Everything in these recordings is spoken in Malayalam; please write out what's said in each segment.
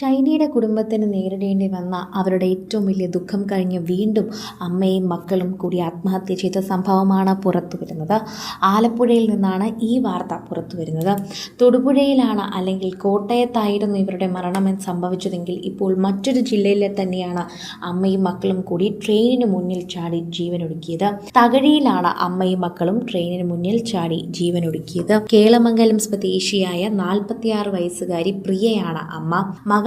ഷൈനിയുടെ കുടുംബത്തിന് നേരിടേണ്ടി വന്ന അവരുടെ ഏറ്റവും വലിയ ദുഃഖം കഴിഞ്ഞ് വീണ്ടും അമ്മയും മക്കളും കൂടി ആത്മഹത്യ ചെയ്ത സംഭവമാണ് പുറത്തു വരുന്നത്. ആലപ്പുഴയിൽ നിന്നാണ് ഈ വാർത്ത പുറത്തു വരുന്നത്. തൊടുപുഴയിലാണ് അല്ലെങ്കിൽ കോട്ടയത്തായിരുന്നു ഇവരുടെ മരണമെന്ന് സംഭവിച്ചതെങ്കിൽ ഇപ്പോൾ മറ്റൊരു ജില്ലയിലെ തന്നെയാണ് അമ്മയും മക്കളും കൂടി ട്രെയിനിന് മുന്നിൽ ചാടി ജീവനൊടുക്കിയത്. തകഴിയിലാണ് അമ്മയും മക്കളും ട്രെയിനിന് മുന്നിൽ ചാടി ജീവനൊടുക്കിയത്. കേളമംഗലം സ്വദേശിയായ നാൽപ്പത്തിയാറ് വയസ്സുകാരി പ്രിയയാണ് അമ്മ.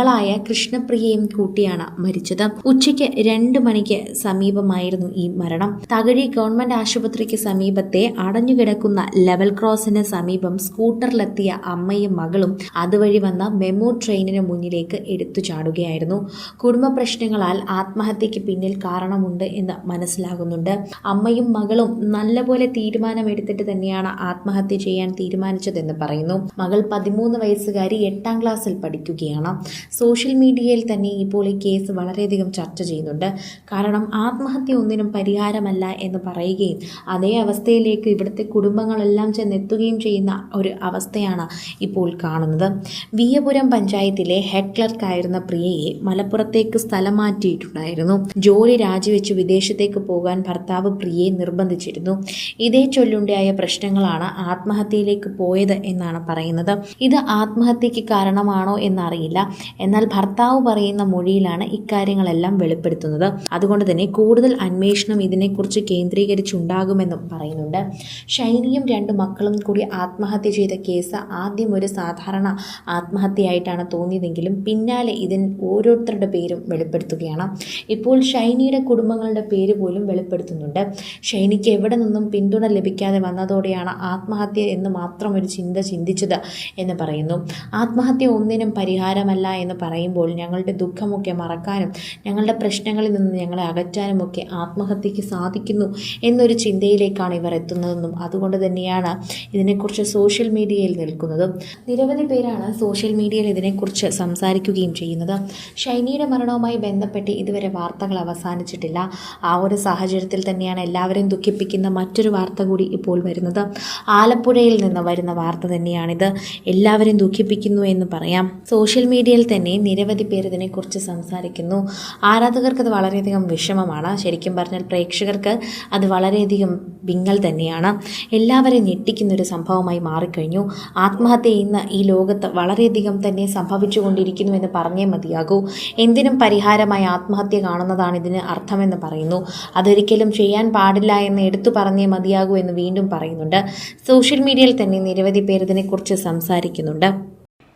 മകളായ കൃഷ്ണപ്രിയയും കൂട്ടിയാണ് മരിച്ചത്. ഉച്ചയ്ക്ക് രണ്ട് മണിക്ക് സമീപമായിരുന്നു ഈ മരണം. തകഴി ഗവൺമെന്റ് ആശുപത്രിക്ക് സമീപത്തെ അടഞ്ഞുകിടക്കുന്ന ലെവൽ ക്രോസിന് സമീപം സ്കൂട്ടറിലെത്തിയ അമ്മയും മകളും അതുവഴി വന്ന മെമു ട്രെയിനിന് മുന്നിലേക്ക് എടുത്തു ചാടുകയായിരുന്നു. കുടുംബ പ്രശ്നങ്ങളാൽ ആത്മഹത്യക്ക് പിന്നിൽ കാരണമുണ്ട് എന്ന് മനസ്സിലാകുന്നുണ്ട്. അമ്മയും മകളും നല്ലപോലെ തീരുമാനമെടുത്തിട്ട് തന്നെയാണ് ആത്മഹത്യ ചെയ്യാൻ തീരുമാനിച്ചതെന്ന് പറയുന്നു. മകൾ പതിമൂന്ന് വയസ്സുകാരി എട്ടാം ക്ലാസ്സിൽ പഠിക്കുകയാണ്. സോഷ്യൽ മീഡിയയിൽ തന്നെ ഇപ്പോൾ ഈ കേസ് വളരെയധികം ചർച്ച ചെയ്യുന്നുണ്ട്. കാരണം ആത്മഹത്യ ഒന്നിനും പരിഹാരമല്ല എന്ന് പറയുകയും അതേ അവസ്ഥയിലേക്ക് ഇവിടുത്തെ കുടുംബങ്ങളെല്ലാം ചെന്നെത്തുകയും ചെയ്യുന്ന ഒരു അവസ്ഥയാണ് ഇപ്പോൾ കാണുന്നത്. വിയപുരം പഞ്ചായത്തിലെ ഹെഡ് ക്ലർക്കായിരുന്ന പ്രിയയെ മലപ്പുറത്തേക്ക് സ്ഥലം മാറ്റിയിട്ടുണ്ടായിരുന്നു. ജോലി രാജിവെച്ച് വിദേശത്തേക്ക് പോകാൻ ഭർത്താവ് പ്രിയയെ നിർബന്ധിച്ചിരുന്നു. ഇതേ ചൊല്ലുണ്ടായ പ്രശ്നങ്ങളാണ് ആത്മഹത്യയിലേക്ക് പോയത് എന്നാണ് പറയുന്നത്. ഇത് ആത്മഹത്യക്ക് കാരണമാണോ എന്നറിയില്ല. എന്നാൽ ഭർത്താവ് പറയുന്ന മൊഴിയിലാണ് ഇക്കാര്യങ്ങളെല്ലാം വെളിപ്പെടുത്തുന്നത്. അതുകൊണ്ട് തന്നെ കൂടുതൽ അന്വേഷണം ഇതിനെക്കുറിച്ച് കേന്ദ്രീകരിച്ചുണ്ടാകുമെന്നും പറയുന്നുണ്ട്. ഷൈനിയും രണ്ട് മക്കളും കൂടി ആത്മഹത്യ ചെയ്ത കേസ് ആദ്യം ഒരു സാധാരണ ആത്മഹത്യയായിട്ടാണ് തോന്നിയതെങ്കിലും പിന്നാലെ ഇതിന് ഓരോരുത്തരുടെ പേരും വെളിപ്പെടുത്തുകയാണ്. ഇപ്പോൾ ഷൈനിയുടെ കുടുംബങ്ങളുടെ പേര് പോലും വെളിപ്പെടുത്തുന്നുണ്ട്. ഷൈനിക്ക് എവിടെ നിന്നും പിന്തുണ ലഭിക്കാതെ വന്നതോടെയാണ് ആത്മഹത്യ എന്ന് മാത്രം ഒരു ചിന്ത ചിന്തിച്ചത് എന്ന് പറയുന്നു. ആത്മഹത്യ ഒന്നിനും പരിഹാരമല്ല എന്ന് പറയുമ്പോൾ ഞങ്ങളുടെ ദുഃഖമൊക്കെ മറക്കാനും ഞങ്ങളുടെ പ്രശ്നങ്ങളിൽ നിന്ന് ഞങ്ങളെ അകറ്റാനും ഒക്കെ ആത്മഹത്യക്ക് സാധിക്കുന്നു എന്നൊരു ചിന്തയിലേക്കാണ് ഇവർ എത്തുന്നതെന്നും അതുകൊണ്ട് തന്നെയാണ് ഇതിനെക്കുറിച്ച് സോഷ്യൽ മീഡിയയിൽ നിൽക്കുന്നതും. നിരവധി പേരാണ് സോഷ്യൽ മീഡിയയിൽ ഇതിനെക്കുറിച്ച് സംസാരിക്കുകയും ചെയ്യുന്നത്. ഷൈനിയുടെ മരണവുമായി ബന്ധപ്പെട്ട് ഇതുവരെ വാർത്തകൾ അവസാനിച്ചിട്ടില്ല. ആ ഒരു സാഹചര്യത്തിൽ തന്നെയാണ് എല്ലാവരെയും ദുഃഖിപ്പിക്കുന്ന മറ്റൊരു വാർത്ത കൂടി ഇപ്പോൾ വരുന്നത്. ആലപ്പുഴയിൽ നിന്ന് വരുന്ന വാർത്ത തന്നെയാണിത്. എല്ലാവരെയും ദുഃഖിപ്പിക്കുന്നു എന്ന് പറയാം. സോഷ്യൽ മീഡിയയിൽ തന്നെ നിരവധി പേർ ഇതിനെക്കുറിച്ച് സംസാരിക്കുന്നു. ആരാധകർക്ക് അത് വളരെയധികം വിഷമമാണ്. ശരിക്കും പറഞ്ഞാൽ പ്രേക്ഷകർക്ക് അത് വളരെയധികം വിങ്ങൽ തന്നെയാണ്. എല്ലാവരെയും ഞെട്ടിക്കുന്നൊരു സംഭവമായി മാറിക്കഴിഞ്ഞു. ആത്മഹത്യ ഇന്ന് ഈ ലോകത്ത് വളരെയധികം തന്നെ സംഭവിച്ചുകൊണ്ടിരിക്കുന്നു എന്ന് പറഞ്ഞേ മതിയാകൂ. എന്തിനും പരിഹാരമായി ആത്മഹത്യ കാണുന്നതാണ് ഇതിന് അർത്ഥമെന്ന് പറയുന്നു. അതൊരിക്കലും ചെയ്യാൻ പാടില്ല എന്ന് എടുത്തു പറഞ്ഞേ മതിയാകൂ എന്ന് വീണ്ടും പറയുന്നുണ്ട്. സോഷ്യൽ മീഡിയയിൽ തന്നെ നിരവധി പേർ ഇതിനെക്കുറിച്ച് സംസാരിക്കുന്നുണ്ട്.